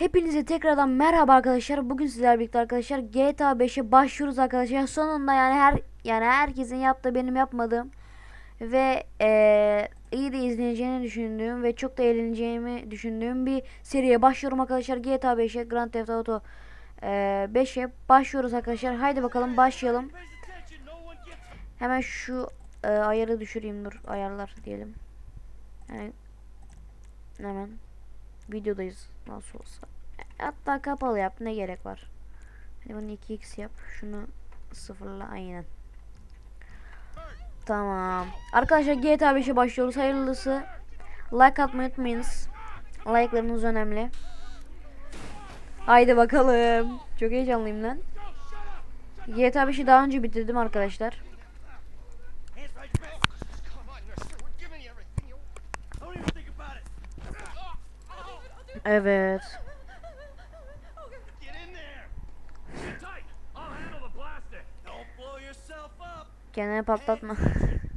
Hepinize tekrardan merhaba arkadaşlar. Bugün sizlerle birlikte arkadaşlar GTA 5'e başlıyoruz arkadaşlar. Sonunda yani her yani herkesin yaptığı benim yapmadığım ve eee, iyi de izleneceğini düşündüğüm ve çok da eğleneceğimi düşündüğüm bir seriye başlıyorum arkadaşlar. GTA 5'e Grand Theft Auto eee, 5'e başlıyoruz arkadaşlar. Haydi bakalım başlayalım. Hemen şu eee, ayarı düşüreyim dur ayarlar diyelim. Yani, hemen videodayız nasıl olsa. Hatta kapalı yap ne gerek var. Hadi bunu 2x yap. Şunu sıfırla aynen. Tamam. Arkadaşlar GTA 5'e başlıyoruz. Hayırlısı. Like atmayı unutmayınız. Like'larınız önemli. Haydi bakalım. Çok heyecanlıyım lan. GTA 5'i daha önce bitirdim arkadaşlar. Hands right back. Come on, mister. We're giving you everything you want. Don't even think about it. Evet. Get in there. Sit tight. I'll handle the plastic. Don't blow yourself up. Kendini patlatma.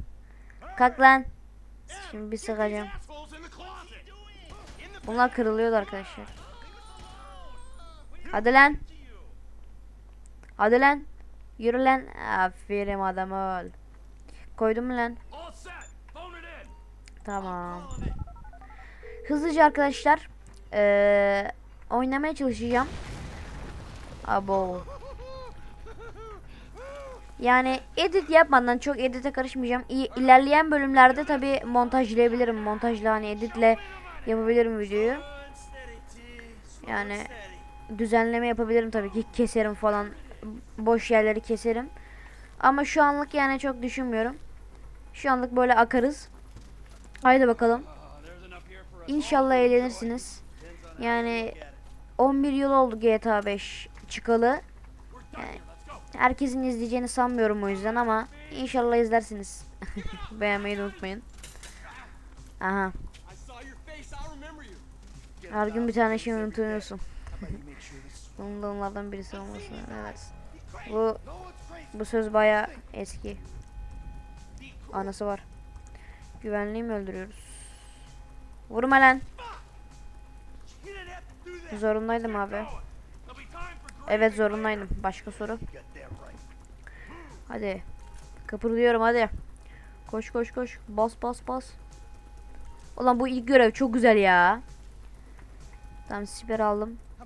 Kalk lan. Şimdi bir sıkacağım. Bunlar kırılıyordu arkadaşlar. Hadi lan. Hadi lan. Yürü lan. Aferin adam ol. Koydum lan? Tamam. Hızlıca arkadaşlar. Eee oynamaya çalışacağım. Abo. Yani edit yapmadan çok edite karışmayacağım. İ- ilerleyen bölümlerde tabi montajlayabilirim. Montajla hani editle yapabilirim videoyu. Yani düzenleme yapabilirim tabii ki. Keserim falan. Boş yerleri keserim. Ama şu anlık yani çok düşünmüyorum. Şu anlık böyle akarız. Haydi bakalım. İnşallah eğlenirsiniz. Yani 11 yıl oldu GTA 5 çıkalı. Yani herkesin izleyeceğini sanmıyorum o yüzden ama inşallah izlersiniz. Beğenmeyi unutmayın. Aha. Her gün bir tane şey unutuyorsun. Bunun birisi olması. Evet. Bu bu söz baya eski. Anası var. Güvenliği mi öldürüyoruz? Vurma lan. You didn't have to do that. Zorundaydım abi. Evet zorundaydım. Başka soru. Hadi. Kıpırdıyorum hadi. Koş koş koş. Bas bas bas. Ulan bu ilk görev çok güzel ya. Tamam siper aldım.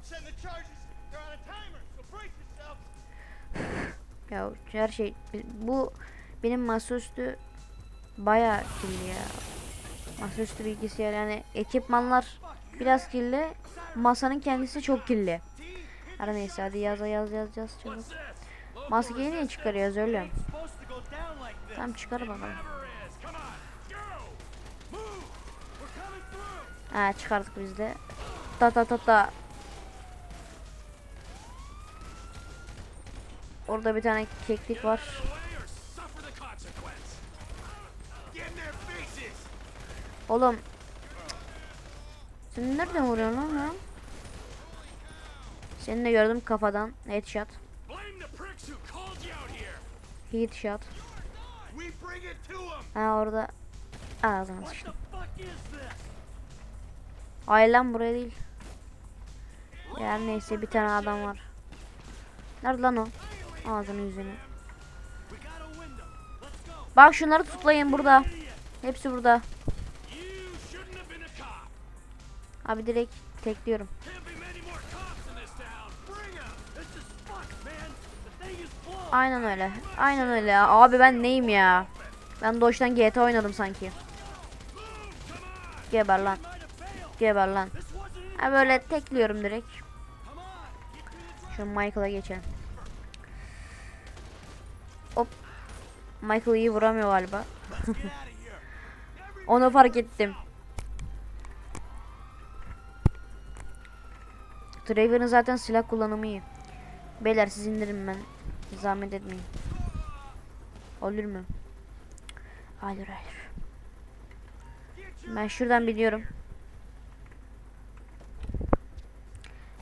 Ya her şey bu benim masaüstü bayağı kirli ya. Masaüstü bilgisayar yani ekipmanlar biraz kirli. Masanın kendisi çok kirli. Her neyse hadi yaz yaz yaz yaz. Maskeyi niye çıkarıyoruz öyle? Tamam çıkar bakalım. Ha çıkardık biz de. Ta ta ta ta. Orada bir tane keklik var. Away or suffer the consequence. Get in their faces. Oğlum. Sen nereden vuruyorsun lan ya? Seni de gördüm kafadan. Headshot. Headshot. Ha orada. Ağzına sıçtım. lan buraya değil. Yani neyse bir tane adam var. Nerede lan o? Ağzını yüzünü. Bak şunları tutlayın burada. Hepsi burada. Thing is blown. Aynen öyle. Aynen öyle. Abi ben neyim ya? Ben Doge'dan GTA oynadım sanki. Geber lan. Geber lan. Ha böyle tekliyorum direkt. Şu Michael'a geçelim. Hop. Michael iyi vuramıyor galiba. Onu fark ettim. Trevor'ın zaten silah kullanımı iyi. Beyler siz indirin ben. Zahmet etmeyin. Olur mu? Hayır hayır. Ben şuradan biliyorum.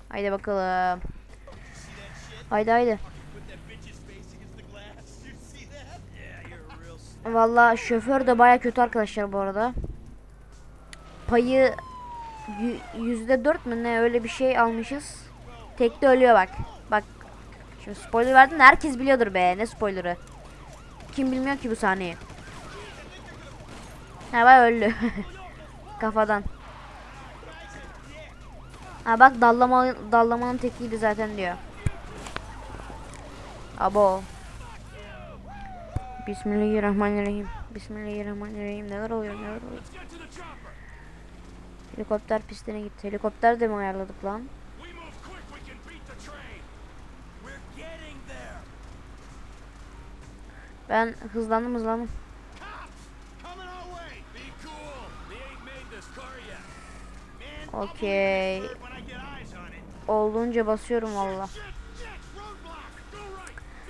Haydi bakalım. Haydi haydi. Valla şoför de baya kötü arkadaşlar bu arada. Payı Yüzde dört mü ne öyle bir şey almışız. Tekte ölüyor bak. Bak. Şimdi spoiler verdin de herkes biliyordur be. Ne spoilerı. Kim bilmiyor ki bu sahneyi. Ha bak öldü. Kafadan. Ha bak dallama dallamanın tekiydi zaten diyor. Abo. Bismillahirrahmanirrahim. Bismillahirrahmanirrahim. Neler oluyor neler oluyor. Let's get to the chopper. Helikopter pistine gitti. Helikopter de mi ayarladık lan? Ben hızlandım hızlandım. İt. Olduğunca basıyorum valla.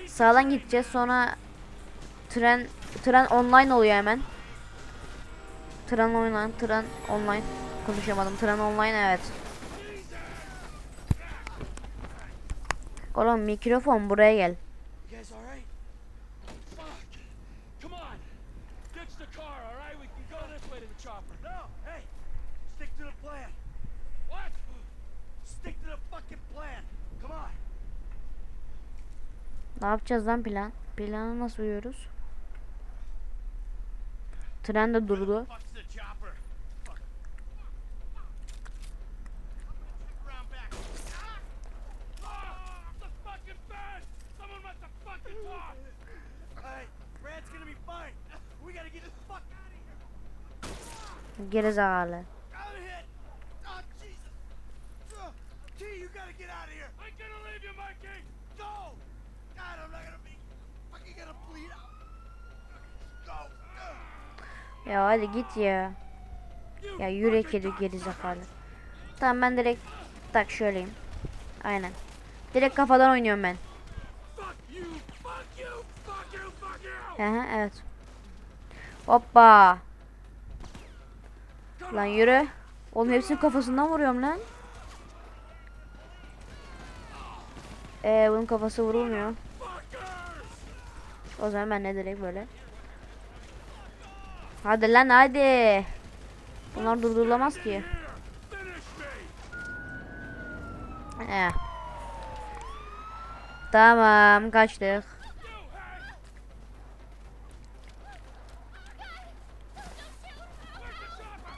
Sağdan gideceğiz sonra tren tren online oluyor hemen. Tren online, tren online. Konuşamadım. Tren online evet. Oğlum mikrofon buraya gel. You guys all right? Fuck. Come on. Ditch the car, all right? We can go this way to the chopper. No. Hey. Stick to the plan. What? Stick to the fucking plan. Come on. Ne yapacağız lan plan? Plana nasıl uyuyoruz? Tren de durdu. Fuck's the chopper. Fuck. Round back. Ah! Ah! The fucking bed! Someone must have fucking talked! Alright, Brad's gonna be fine. We gotta get the fuck out of here. Gerizekalı. I'm hit! Oh, Jesus! Uh, T, you gotta get out of here! I'm gonna leave you, Mikey! Go! God, I'm not gonna be fucking gonna bleed out! Go! Ya hadi git ya. Ya yürek yedi gerizekalı. Tamam ben direkt tak şöyleyim. Aynen. Direkt kafadan oynuyorum ben. Hı hı evet. Hoppa. Lan yürü. Oğlum hepsinin kafasından vuruyorum lan. Ee bunun kafası vurulmuyor. O zaman ben de direkt böyle. Hadi lan hadi. Bunlar durdurulamaz ki. Eh. Tamam kaçtık. You, hey! Where's the chopper?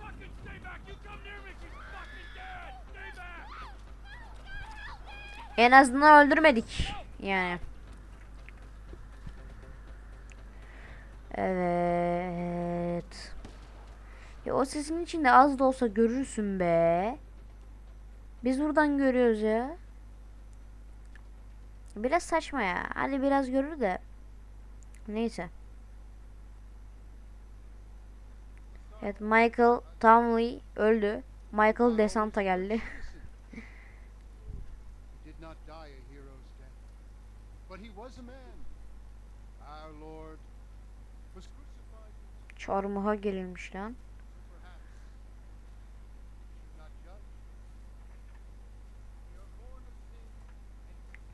Fucking stay back! You come near me, she's fucking dead! Stay back! En azından öldürmedik. Yani. Evet. Ya o sesin içinde az da olsa görürsün be. Biz buradan görüyoruz ya. Biraz saçma ya. Hani biraz görür de. Neyse. Evet Michael Townley öldü. Michael Desanta geldi. Çarmıha gelinmiş lan.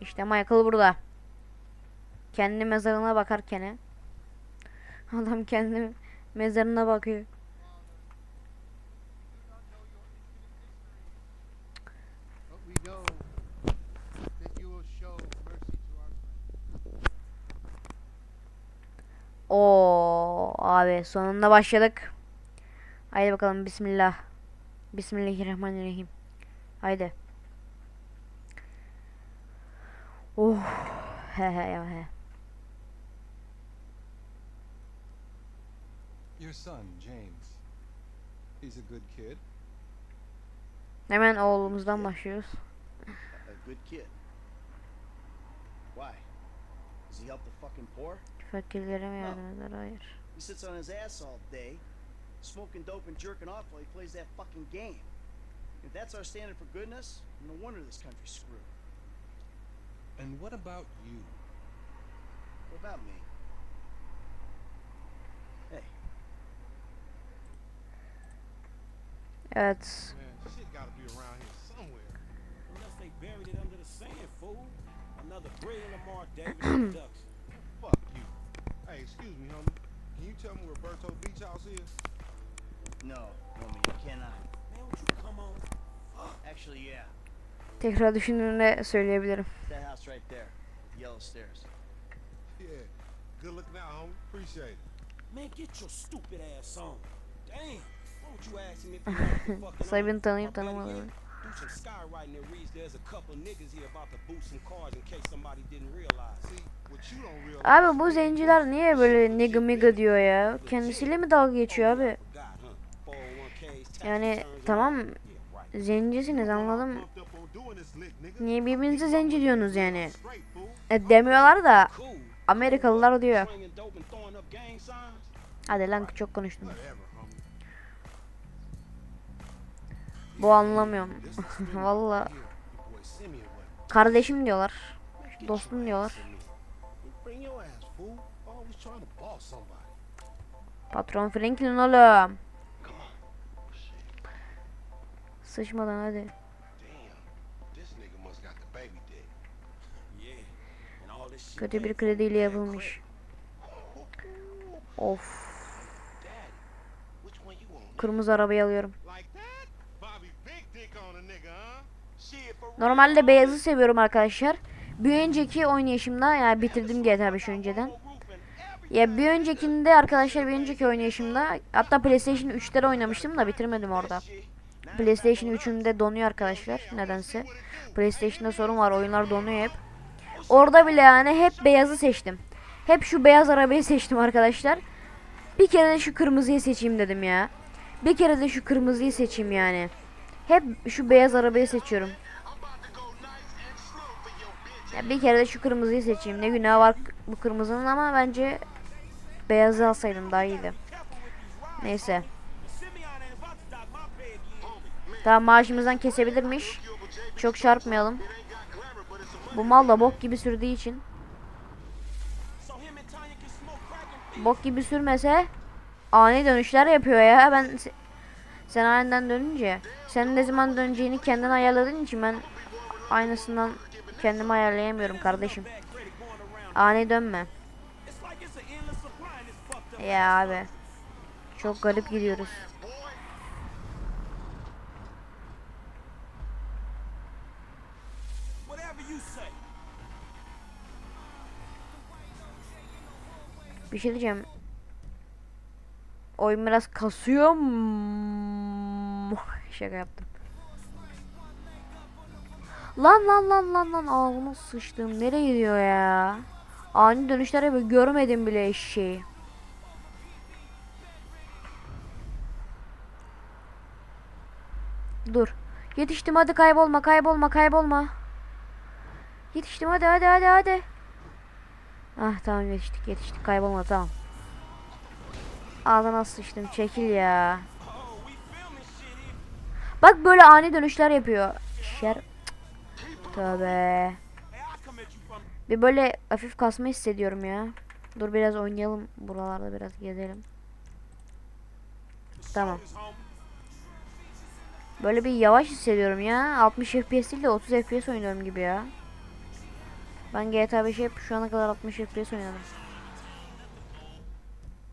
İşte Michael burada. Kendi mezarına bakarken. Adam kendi mezarına bakıyor. Abi sonunda başladık. Haydi bakalım bismillah. Bismillahirrahmanirrahim. Haydi. Oh. He he ya he. Your son, James. He's a good kid. Hemen oğlumuzdan başlıyoruz. A good kid. Why? Does he help the fucking poor? Fakirlere mi yardım eder? Hayır. He sits on his ass all day, smoking dope and jerking off while he plays that fucking game. If that's our standard for goodness, no wonder this country's screwed. And what about you? What about me? Hey, Evet. Man, shit gotta be around here somewhere. Unless they buried it under the sand, fool. Another brilliant Lamar Davis production. Fuck you. Hey, excuse me, homie. Can you tell me where Berto Beach House is? No, Romy, you cannot. Man, would you come on? Actually, yeah. Tekrar düşündüğümde söyleyebilirim. That house right there. Yellow stairs. Yeah. Good looking out, homie. Appreciate it. Man, get your stupid ass on. Damn. What would you ask him if you fucking Saybin tanıyıp I again, Do some skywriting that reads there's a couple niggas here about to boost some cars in case somebody didn't realize. See, what you don't realize. Abi bu zenciler niye böyle nigga miga diyor ya? Kendisiyle mi dalga geçiyor abi? Forgot, huh? 401ks, tax Yani tamam zencisiniz anladım. Niye birbirinize zenci diyorsunuz yani? E, demiyorlar da. Amerikalılar diyor. Hadi lan çok konuştum. Bu anlamıyorum. Valla kardeşim diyorlar. Dostum diyorlar. Patron Franklin oğlum. Sıçmadan hadi. Kötü bir krediyle yapılmış. Of. Kırmızı arabayı alıyorum. Like that? Bobby big dick on a nigga, huh? Shit, for real. Normalde beyazı seviyorum arkadaşlar. Bir önceki oynayışımda yani bitirdim GTA 5 önceden. Ya bir öncekinde arkadaşlar bir önceki oynayışımda hatta PlayStation 3'te de oynamıştım da bitirmedim orada. PlayStation 3'ümde donuyor arkadaşlar nedense. PlayStation'da sorun var oyunlar donuyor hep. Orada bile yani hep beyazı seçtim. Hep şu beyaz arabayı seçtim arkadaşlar. Bir kere de şu kırmızıyı seçeyim dedim ya. Bir kere de şu kırmızıyı seçeyim yani. Hep şu beyaz arabayı seçiyorum. Ya bir kere de şu kırmızıyı seçeyim. Ne günah var bu kırmızının ama bence beyazı alsaydım daha iyiydi. Neyse. Tamam maaşımızdan kesebilirmiş. Çok çarpmayalım. Bu mal da bok gibi sürdüğü için. Bok gibi sürmese ani dönüşler yapıyor ya. Ben se- sen aniden dönünce sen ne zaman döneceğini kendin ayarladığın için ben aynısından kendimi ayarlayamıyorum kardeşim. Ani dönme. Ya abi. Çok garip gidiyoruz. Bir şey diyeceğim. Oyun biraz kasıyor? Şaka yaptım. Lan lan lan lan lan ağzıma sıçtım. Nereye gidiyor ya? Ani dönüşler yapıyor. Görmedim bile eşeği. Dur. Yetiştim hadi kaybolma kaybolma kaybolma. Yetiştim hadi hadi hadi hadi. Ah tamam yetiştik yetiştik kaybolma tamam. Ağzına sıçtım çekil ya. Bak böyle ani dönüşler yapıyor. Şer. Tövbe. Bir böyle hafif kasma hissediyorum ya. Dur biraz oynayalım. Buralarda biraz gezelim. Tamam. Böyle bir yavaş hissediyorum ya. 60 FPS değil de 30 FPS oynuyorum gibi ya. Ben GTA 5'i hep şu ana kadar 60 FPS oynadım.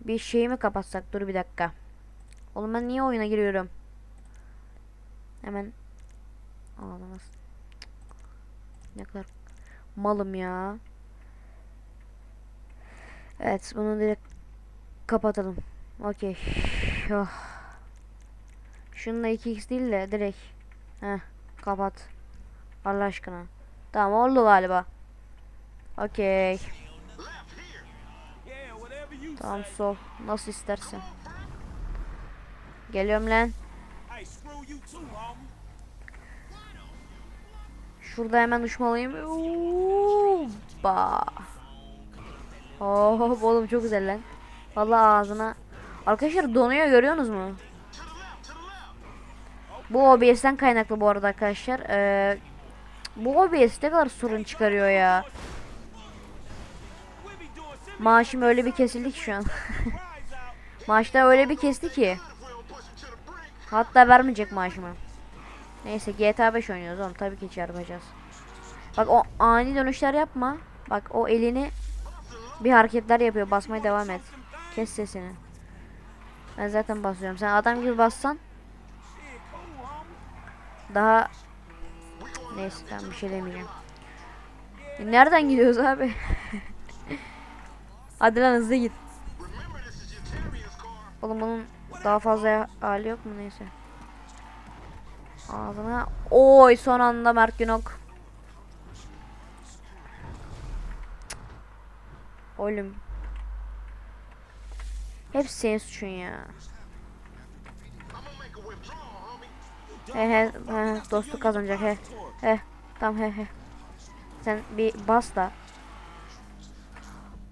Bir şeyi mi kapatsak? Dur bir dakika. Oğlum ben niye oyuna giriyorum? Hemen Ağlamaz. Ne kadar malım ya. Evet bunu direkt kapatalım. Okey. Oh. Şununla 2x değil de direkt. Heh kapat. Allah aşkına. Tamam oldu galiba. Okey. Tamam sol. Nasıl istersen. Geliyorum lan. Şurada hemen uçmalıyım. Ba. Oh oğlum çok güzel lan. Vallahi ağzına. Arkadaşlar donuyor görüyorsunuz mu? Bu OBS'ten kaynaklı bu arada arkadaşlar. Ee, bu OBS ne kadar sorun çıkarıyor ya. Maaşım öyle bir kesildi ki şu an. Maaşta öyle bir kesti ki. Hatta vermeyecek maaşımı. Neyse GTA 5 oynuyoruz oğlum tabii ki çarpacağız. Bak o ani dönüşler yapma. Bak o elini bir hareketler yapıyor basmaya devam et. Kes sesini. Ben zaten basıyorum. Sen adam gibi bassan daha neyse tamam bir şey demeyeceğim. E, Nereden gidiyoruz abi? Hadi lan hızlı git. Oğlum bunun daha fazla hali yok mu neyse. Ağzına. Oy son anda Mert Günok. Oğlum. Hep senin suçun ya. He he he dostluk kazanacak he. He tamam he he. Sen bir bas da.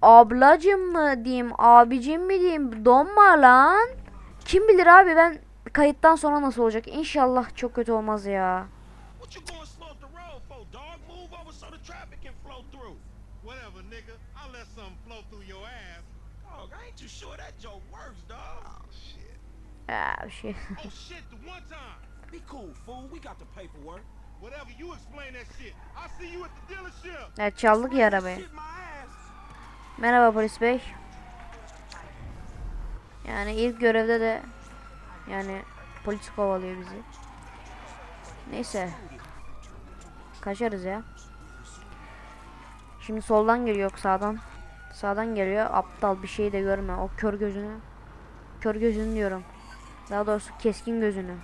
Ablacım mı diyeyim, abicim mi diyeyim, donma lan. Kim bilir abi ben kayıttan sonra nasıl olacak? İnşallah çok kötü olmaz ya. Oh, shit. Ya bir şey. Oh, shit, the one time. Be cool, fool. We got the paperwork. Whatever, you explain that shit. I'll see you at the dealership. Evet çaldık ya arabayı. Shit. Merhaba polis bey. Yani ilk görevde de yani polis kovalıyor bizi. Neyse. Kaçarız ya. Şimdi soldan geliyor sağdan. Sağdan geliyor. Aptal bir şey de görme. O kör gözünü. Kör gözünü diyorum. Daha doğrusu keskin gözünü.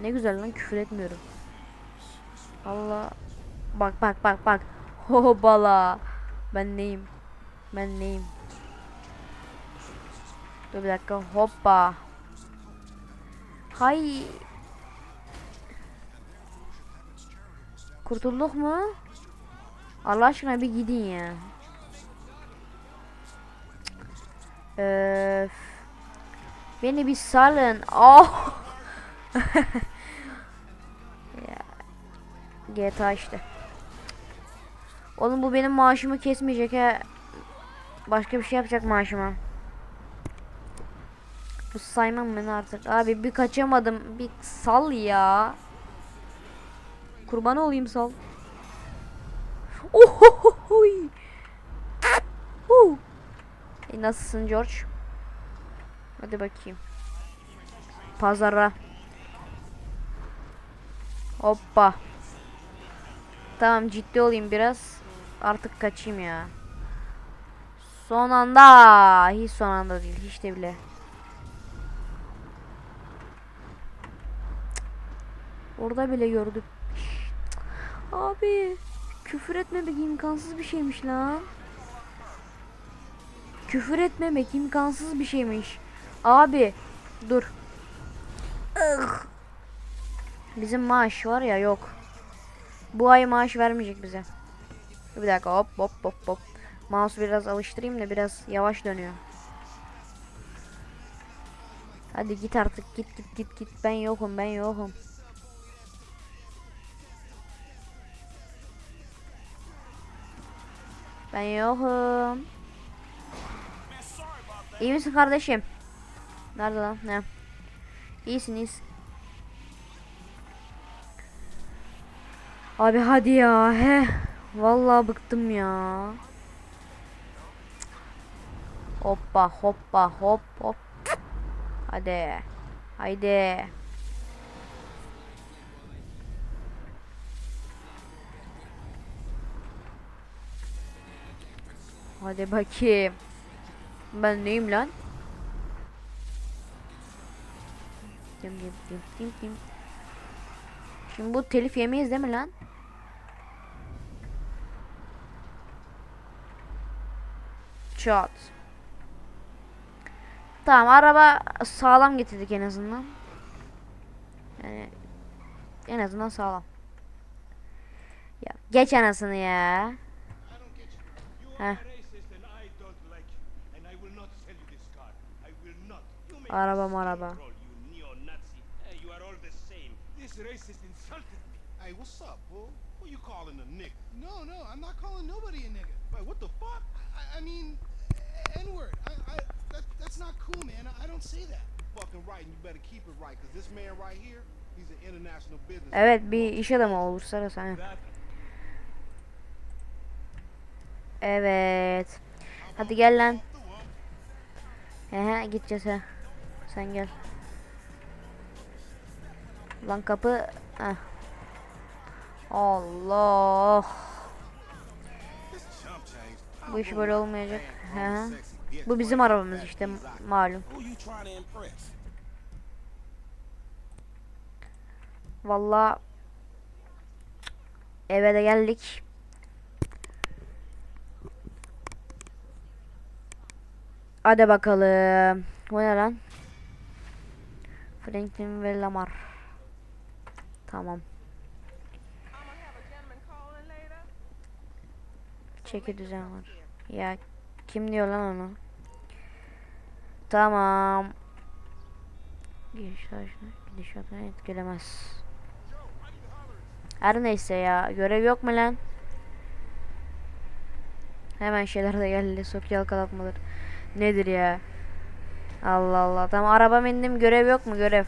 Ne güzel lan küfür etmiyorum. Allah. Bak bak bak bak. Hobbala. Ben neyim? Ben neyim? Dur bir dakika. Hoppa. Hay. Kurtulduk mu? Allah aşkına bir gidin ya. Öf. Beni bir salın. Oh. GTA işte. Oğlum bu benim maaşımı kesmeyecek ha. Başka bir şey yapacak maaşıma. Bu saymam ben artık. Abi bir kaçamadım. Bir sal ya. Kurban olayım sal. Ohohohoy. Huu. E, nasılsın George? Hadi bakayım. Pazara. Hoppa. Tamam ciddi olayım biraz. Artık kaçayım ya. Son anda. Hiç son anda değil. Hiç de bile. Orada bile gördük. Abi. Küfür etmemek imkansız bir şeymiş lan. Küfür etmemek imkansız bir şeymiş. Abi. Dur. Bizim maaş var ya yok. Bu ay maaş vermeyecek bize. Bir dakika hop hop hop hop. Mouse biraz alıştırayım da biraz yavaş dönüyor. Hadi git artık git git git git ben yokum ben yokum. Ben yokum. İyi misin kardeşim? Nerede lan? Ne? İyisin iyisin. Abi hadi ya he. Vallahi bıktım ya. Hoppa hoppa hop hop. Hadi. Haydi. Hadi bakayım. Ben neyim lan? Dim dim dim dim dim. Şimdi bu telif yemeyiz değil mi lan? Çat. Tamam araba sağlam getirdik en azından. Yani en azından sağlam. Ya geç anasını ya. I insulted me. Hey, what's up, fool? Who you calling a nigga? No, no, I'm not calling nobody a nigga. Wait, what the fuck? I, I mean, N-word. I, I, that, that's not cool, man. I, I don't say that. Fucking right, and you better keep it right, because this man right here, he's an international business. Evet bir iş adamı uluslararası. aynen. Evet. Hadi gel lan. He gideceğiz he. Sen gel. Lan kapı. Heh. Allah. Bu iş böyle olmayacak. He. Bu bizim arabamız işte malum. Valla eve de geldik. Hadi bakalım. Bu ne lan? Franklin ve Lamar. Tamam. Çeki düzen var. Ya kim diyor lan onu? Tamam. Gidişatını, etkilemez. Her neyse ya. Görev yok mu lan? Hemen şeyler de geldi. Sok yalkalatmadır. Nedir ya? Allah Allah. Tamam araba bindim. Görev yok mu? Görev.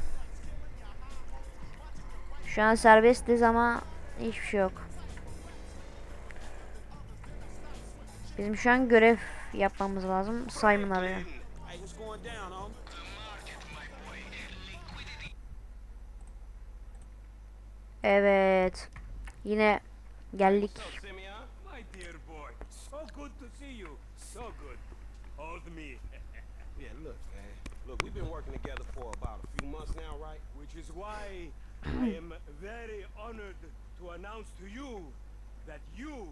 Şu an serbestiz ama hiçbir şey yok. Bizim şu an görev yapmamız lazım. Simon arıyor. Evet. Yine geldik. What's up, Simeon? My dear boy, so good to see you. So good. Hold me. Yeah, look, man. Look, we've been working together for about a few months now, right? Which is why I am very honored to announce to you that you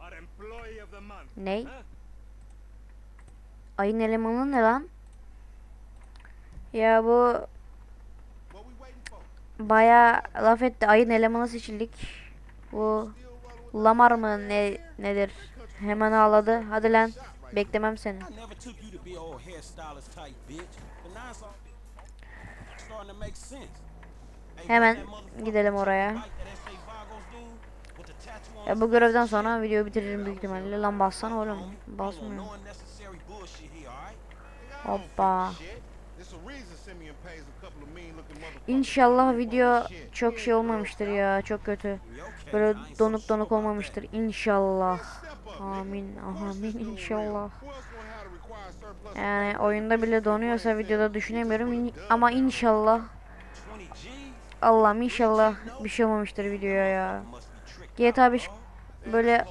are employee of the month. Ney? Huh? Ayın elemanı ne lan? Ya bu baya laf etti. Ayın elemanı seçildik. Bu Lamar mı ne nedir? Hemen ağladı. Hadi lan. Beklemem seni. Hemen gidelim oraya. Ya bu görevden sonra videoyu bitiririm büyük ihtimalle. Lan bassana oğlum. Basmıyor. Hoppa. İnşallah video çok şey olmamıştır ya. Çok kötü. Böyle donuk donuk olmamıştır. İnşallah. Amin. Amin inşallah. Yani oyunda bile donuyorsa videoda düşünemiyorum. Ama inşallah that. 20 G's? Allah'ım inşallah bir şey olmamıştır videoya ya. GTA 5 böyle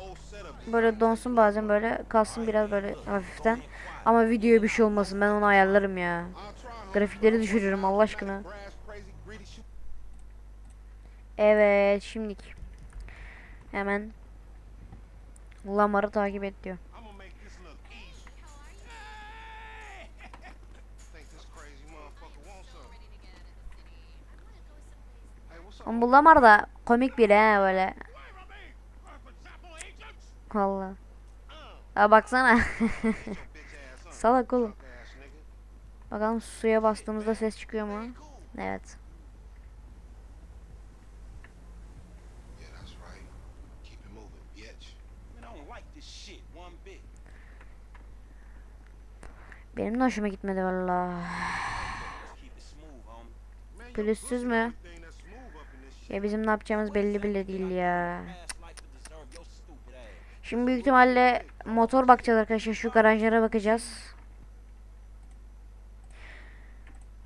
böyle donsun bazen böyle kalsın biraz böyle hafiften. Ama videoya bir şey olmasın ben onu ayarlarım ya. Grafikleri düşürürüm Allah aşkına. Evet şimdilik. Hemen Lamar'ı takip et diyor. Hey, what's up? Ama bu Lamar da komik biri he böyle. Valla. Ha baksana. Salak oğlum. Bakalım suya bastığımızda ses çıkıyor mu? Evet. Benim de hoşuma gitmedi valla. Pürüzsüz mü? everything that's smooth up in this shit. Ya bizim ne yapacağımız belli bile değil ya. Şimdi büyük ihtimalle motor bakacağız arkadaşlar. Şu garajlara bakacağız.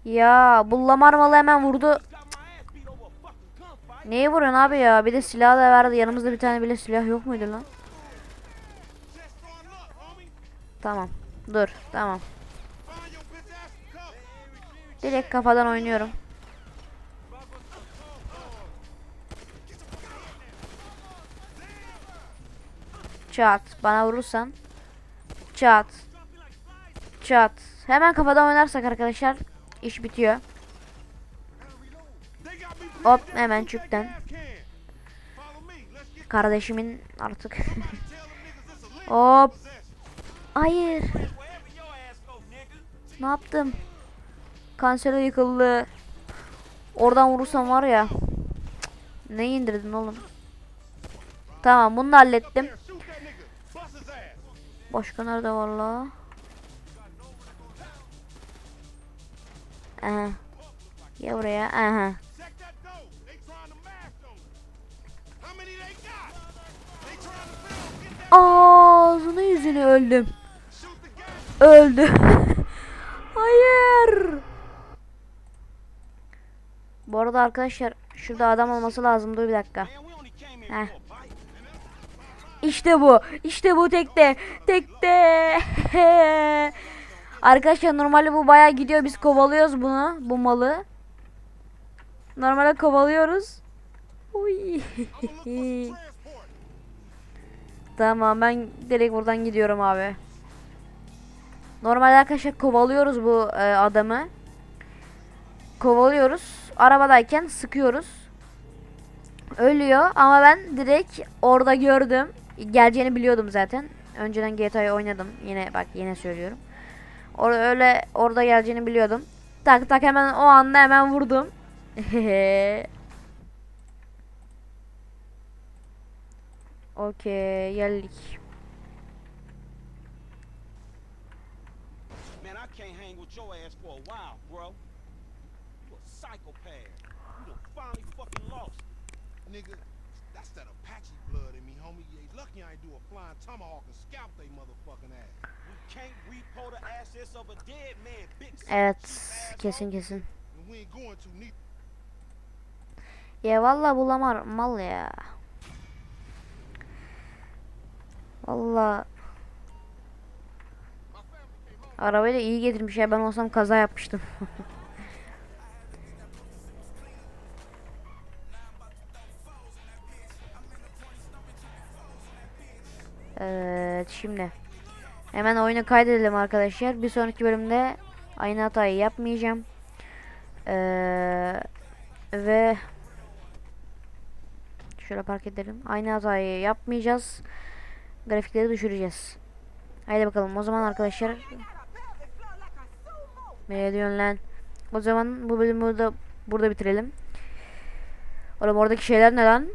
Ya bu Lamar malı hemen vurdu. Neyi vuruyorsun abi ya? Bir de silah da verdi. Yanımızda bir tane bile silah yok muydu lan? Tamam. Dur. Tamam. Direkt kafadan oynuyorum. Çat. Bana vurursan. Çat. Çat. Hemen kafadan oynarsak arkadaşlar iş bitiyor. Hop hemen çükten. Kardeşimin artık. Hop. Hayır. Ne yaptım? Kansere yıkıldı. Oradan vurursam var ya. Ne indirdin oğlum? Tamam bunu da hallettim. Başka nerede var la? Aha. Ya buraya. Aha. Ağzını yüzünü öldüm. Öldü. Hayır. Bu arada arkadaşlar şurada adam olması lazım. Dur bir dakika. Heh. İşte bu. İşte bu tekte. Tekte. Arkadaşlar normalde bu bayağı gidiyor. Biz kovalıyoruz bunu. Bu malı. Normalde kovalıyoruz. Uy. tamam ben direkt buradan gidiyorum abi. Normalde arkadaşlar kovalıyoruz bu e, adamı. Kovalıyoruz. Arabadayken sıkıyoruz. Ölüyor ama ben direkt orada gördüm. Geleceğini biliyordum zaten. Önceden GTA'yı oynadım. Yine bak yine söylüyorum. Or öyle orada geleceğini biliyordum. Tak tak hemen o anda hemen vurdum. Okey geldik. Man, I can't hang with your ass for a while, bro. You a psychopath. You done finally fucking lost. Nigga, that's that Apache blood in me, homie. You ain't lucky I ain't do a flying tomahawk and scalp they motherfucking ass. We can't repo the assets of a dead man, big son of a Evet kesin kesin. Ya valla bulamar mal ya. Valla Arabayı da iyi getirmiş ya ben olsam kaza yapmıştım. Evet şimdi hemen oyunu kaydedelim arkadaşlar. Bir sonraki bölümde aynı hatayı yapmayacağım. Ee, ve şöyle park edelim. Aynı hatayı yapmayacağız. Grafikleri düşüreceğiz. Haydi bakalım o zaman arkadaşlar. Ne diyorsun lan? O zaman bu bölümü burada burada bitirelim. Oğlum oradaki şeyler ne lan?